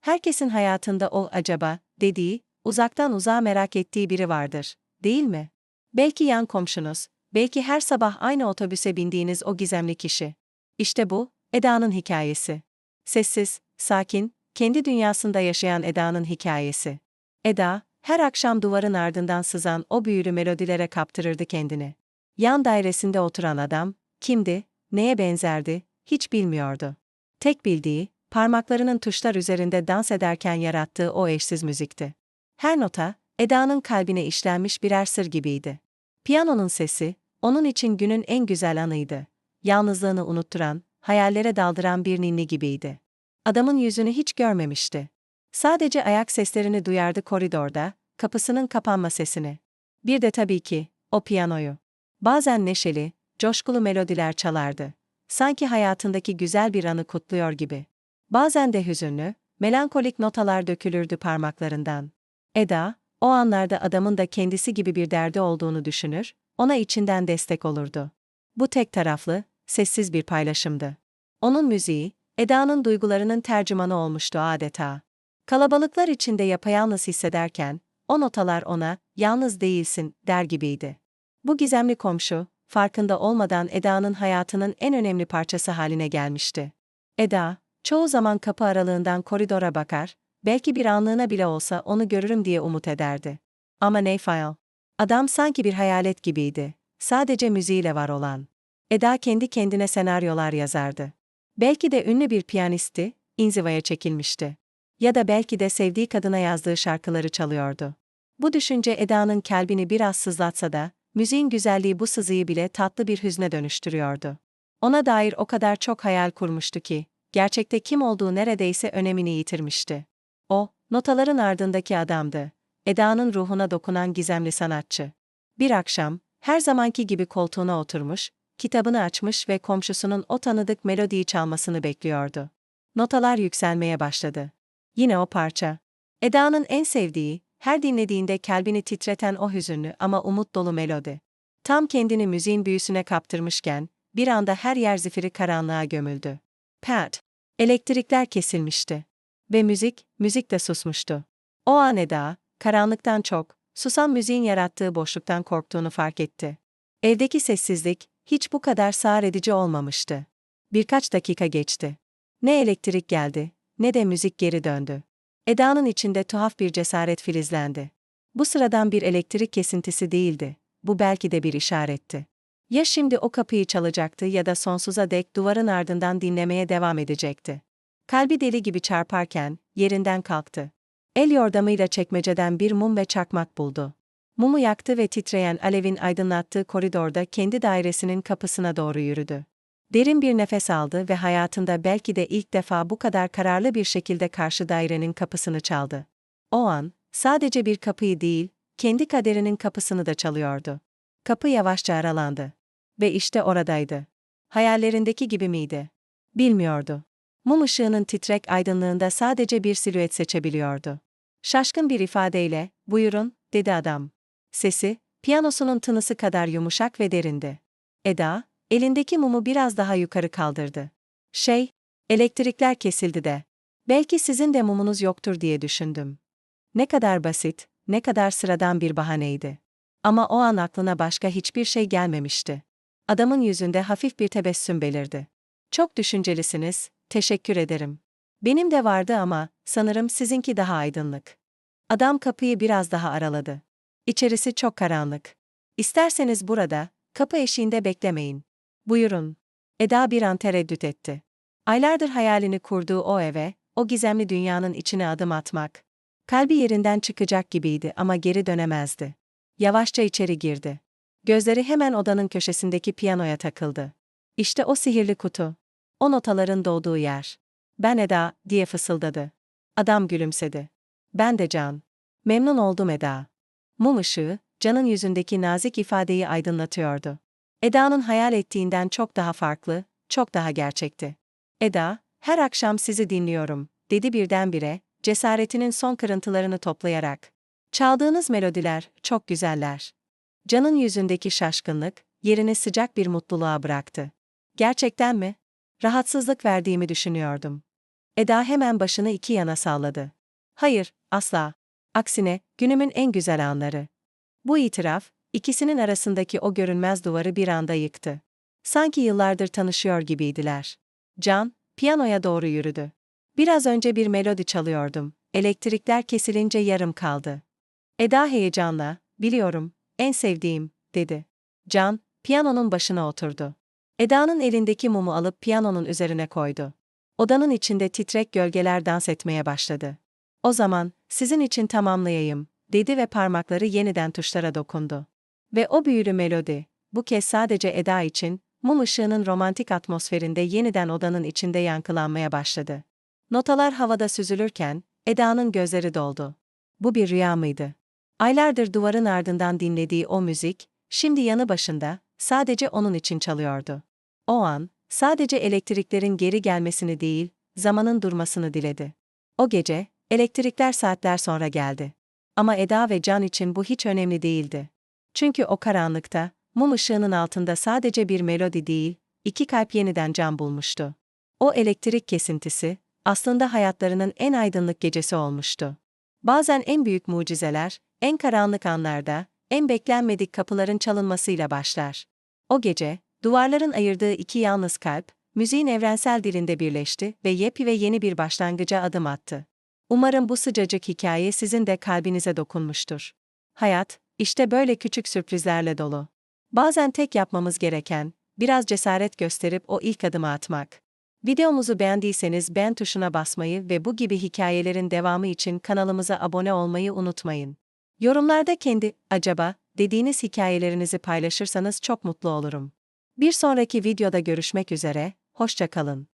Herkesin hayatında o acaba, dediği, uzaktan uzağa merak ettiği biri vardır, değil mi? Belki yan komşunuz, belki her sabah aynı otobüse bindiğiniz o gizemli kişi. İşte bu, Eda'nın hikayesi. Sessiz, sakin, kendi dünyasında yaşayan Eda'nın hikayesi. Eda, her akşam duvarın ardından sızan o büyülü melodilere kaptırırdı kendini. Yan dairesinde oturan adam, kimdi, neye benzerdi, hiç bilmiyordu. Tek bildiği, parmaklarının tuşlar üzerinde dans ederken yarattığı o eşsiz müzikti. Her nota, Eda'nın kalbine işlenmiş birer sır gibiydi. Piyanonun sesi, onun için günün en güzel anıydı. Yalnızlığını unutturan, hayallere daldıran bir ninni gibiydi. Adamın yüzünü hiç görmemişti. Sadece ayak seslerini duyardı koridorda, kapısının kapanma sesini. Bir de tabii ki, o piyanoyu. Bazen neşeli, coşkulu melodiler çalardı. Sanki hayatındaki güzel bir anı kutluyor gibi. Bazen de hüzünlü, melankolik notalar dökülürdü parmaklarından. Eda, o anlarda adamın da kendisi gibi bir derdi olduğunu düşünür, ona içinden destek olurdu. Bu tek taraflı, sessiz bir paylaşımdı. Onun müziği, Eda'nın duygularının tercümanı olmuştu adeta. Kalabalıklar içinde yapayalnız hissederken, o notalar ona, yalnız değilsin, der gibiydi. Bu gizemli komşu, farkında olmadan Eda'nın hayatının en önemli parçası haline gelmişti. Eda, çoğu zaman kapı aralığından koridora bakar, belki bir anlığına bile olsa onu görürüm diye umut ederdi. Ama Neyfile, adam sanki bir hayalet gibiydi, sadece müziğiyle var olan. Eda kendi kendine senaryolar yazardı. Belki de ünlü bir piyanisti, inzivaya çekilmişti. Ya da belki de sevdiği kadına yazdığı şarkıları çalıyordu. Bu düşünce Eda'nın kalbini biraz sızlatsa da, müziğin güzelliği bu sızıyı bile tatlı bir hüzne dönüştürüyordu. Ona dair o kadar çok hayal kurmuştu ki, gerçekte kim olduğu neredeyse önemini yitirmişti. O, notaların ardındaki adamdı. Eda'nın ruhuna dokunan gizemli sanatçı. Bir akşam, her zamanki gibi koltuğuna oturmuş, kitabını açmış ve komşusunun o tanıdık melodiyi çalmasını bekliyordu. Notalar yükselmeye başladı. Yine o parça. Eda'nın en sevdiği, her dinlediğinde kalbini titreten o hüzünlü ama umut dolu melodi. Tam kendini müziğin büyüsüne kaptırmışken, bir anda her yer zifiri karanlığa gömüldü. Pat. Elektrikler kesilmişti. Ve müzik, müzik de susmuştu. O an Eda, karanlıktan çok, susan müziğin yarattığı boşluktan korktuğunu fark etti. Evdeki sessizlik, hiç bu kadar sağır edici olmamıştı. Birkaç dakika geçti. Ne elektrik geldi, ne de müzik geri döndü. Eda'nın içinde tuhaf bir cesaret filizlendi. Bu sıradan bir elektrik kesintisi değildi, bu belki de bir işaretti. Ya şimdi o kapıyı çalacaktı ya da sonsuza dek duvarın ardından dinlemeye devam edecekti. Kalbi deli gibi çarparken, yerinden kalktı. El yordamıyla çekmeceden bir mum ve çakmak buldu. Mumu yaktı ve titreyen alevin aydınlattığı koridorda kendi dairesinin kapısına doğru yürüdü. Derin bir nefes aldı ve hayatında belki de ilk defa bu kadar kararlı bir şekilde karşı dairenin kapısını çaldı. O an, sadece bir kapıyı değil, kendi kaderinin kapısını da çalıyordu. Kapı yavaşça aralandı. Ve işte oradaydı. Hayallerindeki gibi miydi? Bilmiyordu. Mum ışığının titrek aydınlığında sadece bir silüet seçebiliyordu. Şaşkın bir ifadeyle, buyurun, dedi adam. Sesi, piyanosunun tınısı kadar yumuşak ve derindi. Eda, elindeki mumu biraz daha yukarı kaldırdı. Şey, elektrikler kesildi de. Belki sizin de mumunuz yoktur diye düşündüm. Ne kadar basit, ne kadar sıradan bir bahaneydi. Ama o an aklına başka hiçbir şey gelmemişti. Adamın yüzünde hafif bir tebessüm belirdi. Çok düşüncelisiniz, teşekkür ederim. Benim de vardı ama, sanırım sizinki daha aydınlık. Adam kapıyı biraz daha araladı. İçerisi çok karanlık. İsterseniz burada, kapı eşiğinde beklemeyin. Buyurun. Eda bir an tereddüt etti. Aylardır hayalini kurduğu o eve, o gizemli dünyanın içine adım atmak. Kalbi yerinden çıkacak gibiydi ama geri dönemezdi. Yavaşça içeri girdi. Gözleri hemen odanın köşesindeki piyanoya takıldı. İşte o sihirli kutu. O notaların doğduğu yer. Ben Eda, diye fısıldadı. Adam gülümsedi. Ben de Can. Memnun oldum Eda. Mum ışığı, Can'ın yüzündeki nazik ifadeyi aydınlatıyordu. Eda'nın hayal ettiğinden çok daha farklı, çok daha gerçekti. Eda, her akşam sizi dinliyorum, dedi birdenbire, cesaretinin son kırıntılarını toplayarak. Çaldığınız melodiler, çok güzeller. Can'ın yüzündeki şaşkınlık, yerini sıcak bir mutluluğa bıraktı. Gerçekten mi? Rahatsızlık verdiğimi düşünüyordum. Eda hemen başını iki yana salladı. Hayır, asla. Aksine, günümün en güzel anları. Bu itiraf, ikisinin arasındaki o görünmez duvarı bir anda yıktı. Sanki yıllardır tanışıyor gibiydiler. Can, piyanoya doğru yürüdü. Biraz önce bir melodi çalıyordum. Elektrikler kesilince yarım kaldı. Eda heyecanla, biliyorum, en sevdiğim, dedi. Can, piyanonun başına oturdu. Eda'nın elindeki mumu alıp piyanonun üzerine koydu. Odanın içinde titrek gölgeler dans etmeye başladı. O zaman, sizin için tamamlayayım, dedi ve parmakları yeniden tuşlara dokundu. Ve o büyülü melodi, bu kez sadece Eda için, mum ışığının romantik atmosferinde yeniden odanın içinde yankılanmaya başladı. Notalar havada süzülürken, Eda'nın gözleri doldu. Bu bir rüya mıydı? Aylardır duvarın ardından dinlediği o müzik, şimdi yanı başında, sadece onun için çalıyordu. O an, sadece elektriklerin geri gelmesini değil, zamanın durmasını diledi. O gece, elektrikler saatler sonra geldi. Ama Eda ve Can için bu hiç önemli değildi. Çünkü o karanlıkta, mum ışığının altında sadece bir melodi değil, iki kalp yeniden can bulmuştu. O elektrik kesintisi, aslında hayatlarının en aydınlık gecesi olmuştu. Bazen en büyük mucizeler, en karanlık anlarda, en beklenmedik kapıların çalınmasıyla başlar. O gece, duvarların ayırdığı iki yalnız kalp, müziğin evrensel dilinde birleşti ve yepi ve yeni bir başlangıca adım attı. Umarım bu sıcacık hikaye sizin de kalbinize dokunmuştur. Hayat, işte böyle küçük sürprizlerle dolu. Bazen tek yapmamız gereken, biraz cesaret gösterip o ilk adımı atmak. Videomuzu beğendiyseniz beğen tuşuna basmayı ve bu gibi hikayelerin devamı için kanalımıza abone olmayı unutmayın. Yorumlarda kendi acaba dediğiniz hikayelerinizi paylaşırsanız çok mutlu olurum. Bir sonraki videoda görüşmek üzere, hoşça kalın.